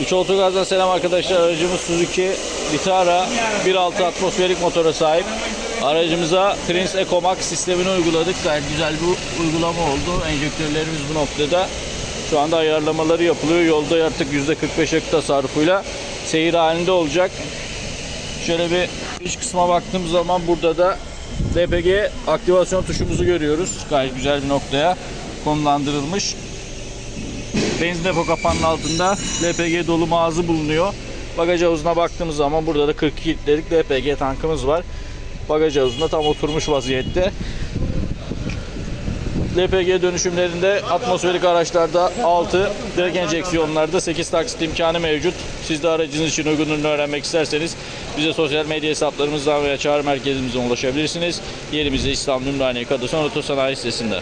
Üç Otogaz'dan selam arkadaşlar. Aracımız Suzuki Vitara 1.6 atmosferik motora sahip. Aracımıza Prince EcoMax sistemini uyguladık. Gayet güzel bir uygulama oldu. Enjektörlerimiz bu noktada. Şu anda ayarlamaları yapılıyor. Yolda artık %45 yakıt tasarrufuyla seyir halinde olacak. Şöyle bir iç kısma baktığımız zaman burada da LPG aktivasyon tuşumuzu görüyoruz. Gayet güzel bir noktaya konumlandırılmış. Benzin depo kapağının altında LPG dolu ağzı bulunuyor. Bagaj havuzuna baktığımız zaman burada da 42 litrelik LPG tankımız var. Bagaj havuzunda tam oturmuş vaziyette. LPG dönüşümlerinde atmosferik araçlarda 6, direkt enjeksiyonlarda 8 taksit imkanı mevcut. Siz de aracınız için uygunluğunu öğrenmek isterseniz bize sosyal medya hesaplarımızdan veya çağrı merkezimizden ulaşabilirsiniz. Yerimiz İstanbul Ümraniye Kadıköy Otosanayi sitesinde.